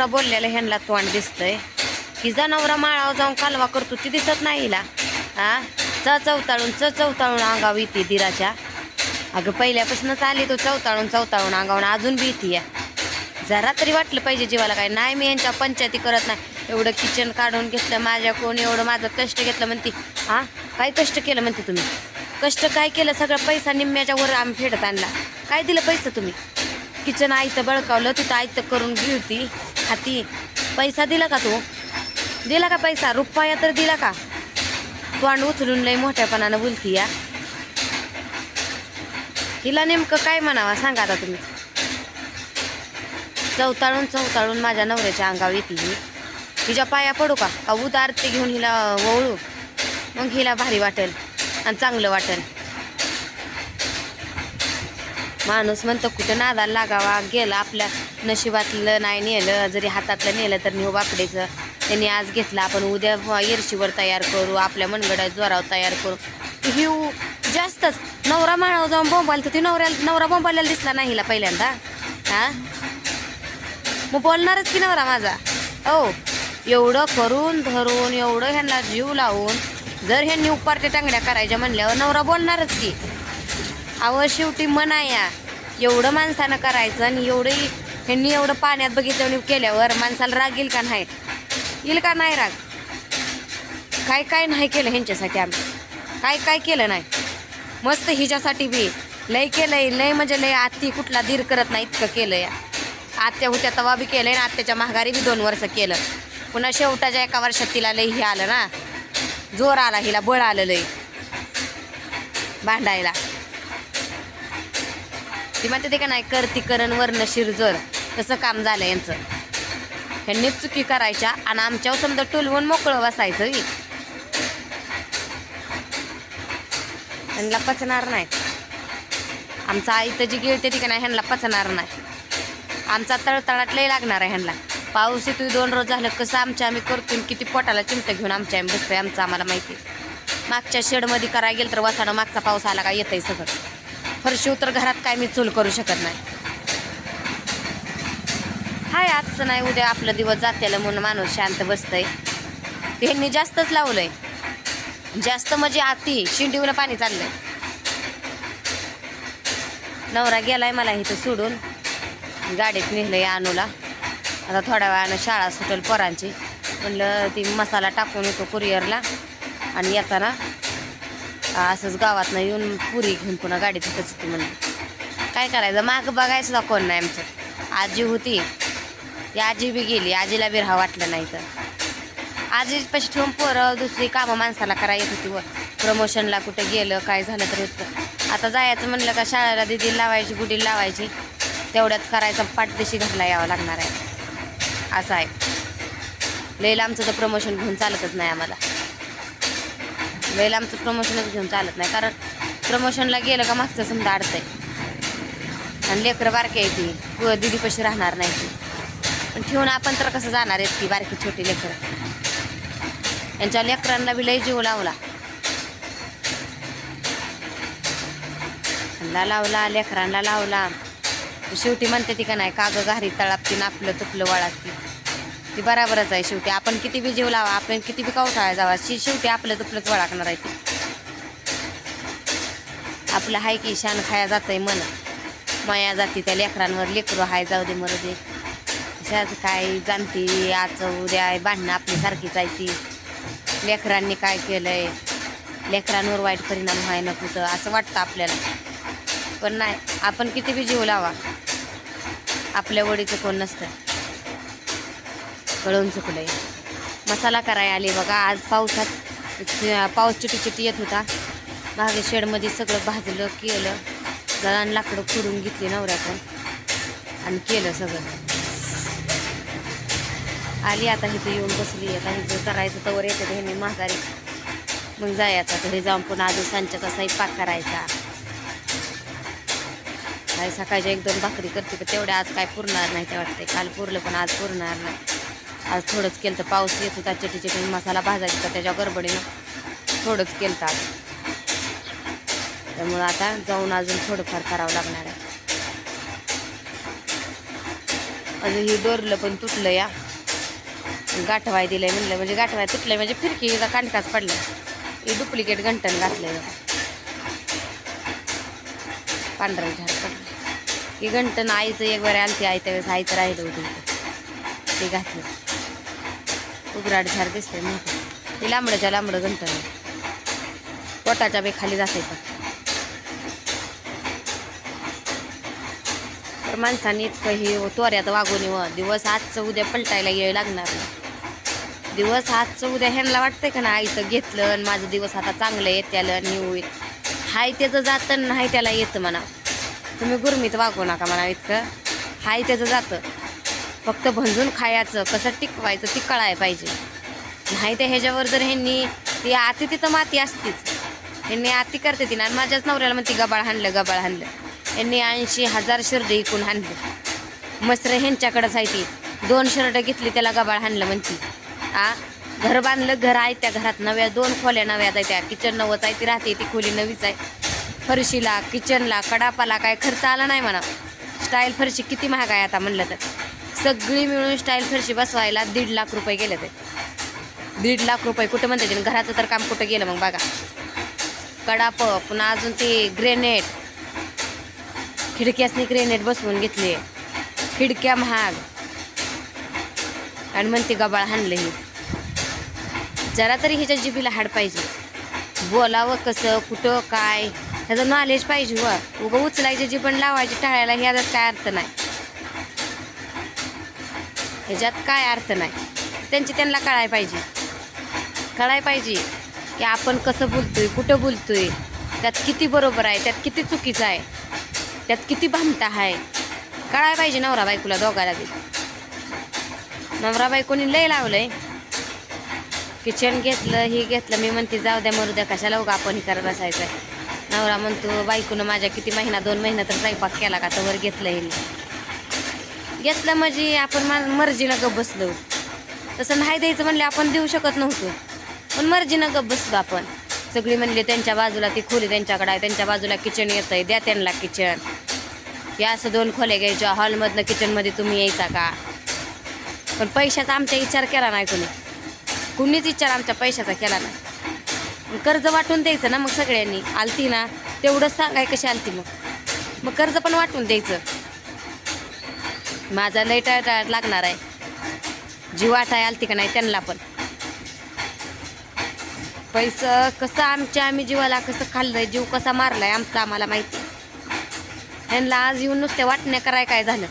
नवरा बोललेला ह्यांना तोंड दिसतंय. की नवरा माळावर जाऊन कालवा करतो ती दिसत नाही हिला. हा च चवताळून च चवताळून अंगाव येते दिराच्या. अगं पहिल्यापासूनच आली तो चवताळून चवताळून अंगावून अजून बी येते जरा तरी वाटलं पाहिजे जीवाला काय. नाही मी यांच्या पंचायती करत नाही. एवढं किचन काढून घेतलं माझ्या कोण एवढं माझं कष्ट घेतलं म्हणते. हां काय कष्ट केलं म्हणते तुम्ही? कष्ट काय केलं? सगळं पैसा निम्म्याच्या वर आम्ही फेडत आणला. काय दिलं पैसा तुम्ही? किचन आईतं बळकावलं तिथं आईचं करून घेऊ ती. पैसा दिला का तू? दिला का पैसा? रुपया तर दिला का? तोंड उचलून लई मोठ्यापणानं बोलती या. हिला नेमकं काय म्हणावा सांगा आता तुम्ही. चवताळून चवताळून माझ्या नवऱ्याच्या अंगावर येते ही. हिच्या पाया पडू का? का उदारते घेऊन हिला वळू? मग हिला भारी वाटेल आणि चांगलं वाटेल. माणूस म्हणतो कुठं नादाला लागावा गेला आपल्या नशिबातलं नाही नेलं जरी हातातलं नेलं तर नेऊ बापडेचं. त्यांनी आज घेतलं आपण उद्या येरशीवर तयार करू आपल्या मनगड्यात जोरावर तयार करू. ही जास्तच नवरा माळावर जाऊन बोंबाल तर ती नवऱ्याला नवरा बोंबायला दिसला नाही हिला पहिल्यांदा. हा? मग बोलणारच की नवरा माझा? हो एवढं करून धरून एवढं ह्यांना जीव लावून जर ह्यांनी उपारत्या टांगड्या करायच्या म्हणल्यावर नवरा बोलणारच की. अहो शेवटी मन आहे या एवढं माणसानं करायचं आणि एवढं ह्यांनी एवढं पाण्यात बघितलं केल्यावर माणसाला राग येईल का नाही? येईल का नाही राग? काय काय नाही केलं ह्यांच्यासाठी आम्ही. काय काय केलं नाही? मस्त हिच्यासाठी बी. लय केलंय लय म्हणजे लय आत्ती कुठला धीर करत नाही इतकं केलं या आत्या होत्या तवा बी केलंय आणि आत्याच्या महागारी बी दोन वर्ष केलं. पुन्हा शेवटाच्या एका वर्षात तिला लय हे आलं ना. जोर आला हिला बळ आलं लय. भांडायला. ती म्हणते ते का नाही करती करण वर्ण शिरजर. तसं काम झालं यांचं. ह्यांनी चुकी करायच्या आणि आमच्यावर समजा टोलवून मोकळं बसायचं ही. ह्यांना पचणार नाही. आमचा आई तर जी गिळते ती का नाही ह्यांना पचणार नाही. आमचा तळतळाट लय लागणार आहे ह्यांना. पाऊस येतो दोन रोज झालं कसं आमच्या आम्ही करतो किती पोटाला चिमटं घेऊन आमच्या आम्ही बसतोय आमचं आम्हाला माहिती मागच्या शेडमध्ये करायला गेलं तर वसाडं मागचा पाऊस आला का येतंय सगळं. फरशी उतर घरात काय मी चूल करू शकत नाही. काय आजचं नाही उद्या आपलं दिवस जात्याला म्हणून माणूस शांत बसतंय. त्यांनी जास्तच लावलंय. जास्त म्हणजे आती शिंडीवलं पाणी चाललंय. नवरा गेलाय मला इथं सोडून. गाडीत नेलंय आणूला. आता थोड्या वेळानं शाळा सुटेल पोरांची. म्हणलं ती मसाला टाकून येतो कुरिअरला. आणि येताना असंच गावातनं येऊन पुरी घेऊन पुन्हा गाडीत तिथंच होती म्हणलं. काय करायचं? माग बघायचं सुद्धा कोण नाही आमचं. आजी होती. ती आजी बी गेली. आजीला बी राहा वाटलं नाही तर. आजी पैसे ठेवून पोरं दुसरी कामं माणसाला करायला येत होती व. प्रमोशनला कुठं गेलं काय झालं तर होतं. आता जायचं म्हणलं का शाळेला दिदी लावायची गुडी लावायची. तेवढ्यात करायचं पाठदेशी घरला यावं लागणार आहे. असं आहे. लईला आमचं तर प्रमोशन घेऊन चालतच नाही आम्हाला. लईला आमचं प्रमोशनच घेऊन चालत नाही. कारण प्रमोशनला गेलं का मागचं समजा अडतंय. आणि लेकरं बारकी आहे ती. दिदीपाशी राहणार नाही ती. पण ठेवून आपण तर कसं जाणार आहेत ती बारकी छोटी लेकरं. यांच्या लेकरांना बी लई जीव लावला. ला लावला लेकरांना लावला. शेवटी म्हणते ती का नाही काग घारी तळाप ती नापलं तुपलं वळात ती ती बराबरच आहे शेवटी. आपण किती बी जीव लावा आपण किती बी कवठाळा जावा शी शेवटी आपलं तुपलंच वळाकणार आहे ती. आपलं हाय की शान खाया जातंय मन. माया जाती त्या लेकरांवर लेकरू हाय जाऊ दे मरू दे. अशाच काय जाणती आज उद्या आहे भांडणं आपली सारखीच आहे ती. लेकरांनी काय केलंय? लेकरांवर वाईट परिणाम व्हाय नको तर असं वाटतं आपल्याला. पण नाही आपण किती बी जीव लावा. आपल्या वडीचं कोण नसतं. कळून चुकलंय. मसाला करायला आली बघा आज पावसात पाऊस चिटी चिटी येत होता. मागे शेडमध्ये सगळं भाजलं केलं. गळान लाकडं खुडून घेतली नवऱ्यातून आणि केलं सगळं. आली आता इथं येऊन बसली आता हिचं करायचं तवर येतं तर ह्यांनी म्हातारी. मग जायचा घरी जाऊन पुन्हा अजून सांच्याचा स्वयंपाक करायचा. काय सकाळच्या एक दोन भाकरी करते तर तेवढ्या आज काय पुरणार नाही ते वाटते काल पुरलं पण आज पुरणार नाही. आज थोडंच केलं तर पाऊस येत होता चटी चटी मसाला भाजायचा तर त्याच्या गडबडीनं थोडंच केलं तर आज. त्यामुळं आता जाऊन अजून थोडंफार करावं लागणार आहे. अजून हे डोरलं पण तुटलं या. गाठवाय दिलंय म्हणलं. म्हणजे गाठवाय तुटलं म्हणजे फिरकीचा कांडकाच पडला ही डुप्लिकेट घंटण घातलंय बघा. पांढरं झाड पडलं ही घंटण आईचं एक बरं आलती आई त्यावेळेस आईचं राहिलं होतं ते घातलं उघराड झाड दिसतंय मोठं ते लांबडंच्या लांबडं घंटण पोटाच्या बे खाली जाते पण. तर माणसाने इतकं हे तोऱ्यात वागून दिवस आजचं उद्या पलटायला येळ लागणार नाही. दिवस आजचं उद्या ह्यांना वाटतंय का ना आईचं घेतलं आणि माझं दिवस आता चांगलं येत त्याला हे होईल हाय त्याचं जातं आणि नाही त्याला येतं म्हणा. तुम्ही गुरमीत वागू नका म्हणा इतकं. हाय त्याचं जातं. फक्त भंजून खायचं कसं टिकवायचं ती कळाय पाहिजे. नाही तर ह्याच्यावर जर ह्यांनी ती आती तिथं माती असतीच. ह्यांनी आती करते ती ना आणि माझ्याच नवऱ्याला म्हणते गबाळ हाणलं गबाळ हाणलं. ह्यांनी ऐंशी हजार शर्ट इकून हाणले. मस्त्र ह्यांच्याकडंच आहे ती. दोन शर्ट घेतली त्याला गबाळ हाणलं म्हणती. आ घर बांधलं घर आहे त्या घरात. नव्या दोन खोल्या नव्या आहेत त्या. किचन नवच आहे ती राहते ती खोली नवीच आहे. फरशीला किचनला कडापाला काय खर्च आला नाही म्हणा. स्टाईल फरशी किती महाग आहे आता म्हणलं तर. सगळी मिळून स्टाईल फरशी बसवायला दीड लाख रुपये गेले ते. दीड लाख रुपये कुठं म्हणते ते घराचं तर काम कुठं गेलं मग बघा. कडाप पुन्हा अजून ते ग्रेनेड खिडक्यासनी ग्रेनेड बसवून घेतली. खिडक्या महाग. आणि म्हणते गबाळ हाणलं हे. जरा तरी ह्याच्या जिबीला हाड पाहिजे. बोलावं कसं कुठं काय ह्याचं नॉलेज पाहिजे व. उगं उचलायची पण लावायची टाळायला ह्याच्यात काय अर्थ नाही. ह्याच्यात काय अर्थ नाही. त्यांची त्यांना कळाय पाहिजे. कळाय पाहिजे की आपण कसं बोलतोय कुठं बोलतोय त्यात किती बरोबर आहे त्यात किती चुकीचं आहे त्यात किती भामटा आहे. कळाय पाहिजे नवरा बायकोला दोघाला बी. नवरा बायकोनी लय लावलंय. किचन घेतलं हे घेतलं मी म्हणते जाऊ द्या मरू द्या कशाला उगा आपण हे करत बसायचं नवरा म्हणतो बायकोनं माझ्या किती महिना दोन महिना तर स्वयंपाक केला का तर वर घेतलं हे घेतलं म्हणजे आपण मा मर्जीनं गप बसलो. तसं नाही द्यायचं म्हणले आपण देऊ शकत नव्हतो. पण मर्जीनं गप बसलो आपण. सगळी म्हणली त्यांच्या बाजूला ती खोली त्यांच्याकडे आहे त्यांच्या बाजूला किचन येतं आहे द्या त्यांना किचन या असं दोन खोल्या घ्यायच्या. हॉलमधनं किचनमध्ये तुम्ही यायचा का? पण पैशाचा आमचा विचार केला नाही कोणी. कुणीच विचार आमच्या पैशाचा केला नाही. कर्ज वाटून द्यायचं ना मग सगळ्यांनी. आलती ना तेवढंच सांगाय कशी आलती मग. मग कर्ज पण वाटून द्यायचं. माझा लय टाळ लागणार आहे. जीव वाटाय आलती का नाही त्यांना पण. पैसं कसं आमच्या आम्ही जीवाला कसं खाल्लंय जीव कसा मारलाय आमचा आम्हाला माहिती. ह्यांना आज येऊन नुसते वाटण्या कराय काय झालं?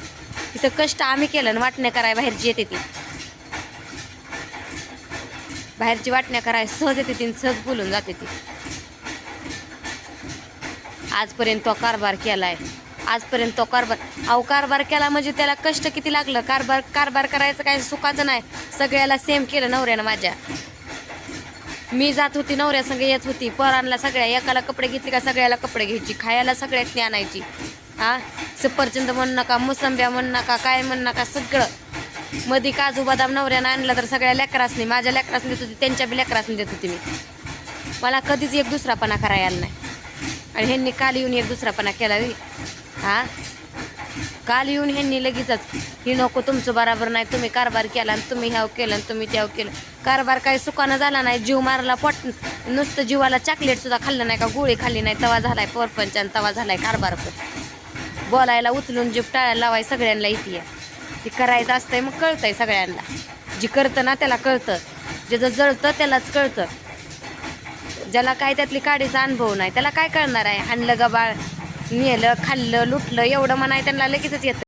तिथं कष्ट आम्ही केलं आणि वाटण्या कराय बाहेरची येते ती. बाहेरची वाटण्या कराय सहज येते ती आणि सहज बोलून जाते ती. आजपर्यंत तो कारभार केलाय. आजपर्यंत तो कारभार अहो कारभार केला म्हणजे त्याला कष्ट किती लागलं? कारभार कारभार करायचं काय सुखाचं नाही. सगळ्याला सेम केलं नवऱ्यानं माझ्या. मी जात होती नवऱ्या संग येत होती. पोरांना सगळ्या एकाला कपडे घेतले का सगळ्याला कपडे घ्यायची? खायला सगळ्यात आणायची हा? सफरचंद म्हणू नका मोसंब्या म्हण नका काय म्हण नका सगळं. मध्ये काजू बदाम नवऱ्यानं आणलं तर सगळ्या लेकरासनी माझ्या लेकरासनी देत होती त्यांच्या बी लेकरासनी देत होती मी. मला कधीच एक दुसरापणा करायला आला नाही. आणि ह्यांनी काल येऊन एक दुसरापणा केला बी. हा? काल येऊन ह्यांनी लगेचच ही नको तुमचं बराबर नाही तुम्ही कारभार केला आणि तुम्ही ह्याव केलं आणि तुम्ही त्याव केलं. कारभार काही सुकानं झाला नाही जीव मारला पोट नुसतं जीवाला चॉकलेट सुद्धा खाल्लं नाही का गोळी खाल्ली नाही तवा झालाय परपंच आणि तवा झालाय कारभार पण. बोलायला उचलून जीव टाळायला लावाय सगळ्यांना इथे ती करायचं असतंय मग कळतंय सगळ्यांना. जी करतं ना त्याला कळतं. ज्याचं जळतं त्यालाच कळतं. ज्याला काय त्यातली काडीचा अनुभव नाही त्याला काय कळणार आहे? आणलं गबाळ नेलं खाल्लं लुटलं एवढं म्हणाय त्यांना लगेचच येतं.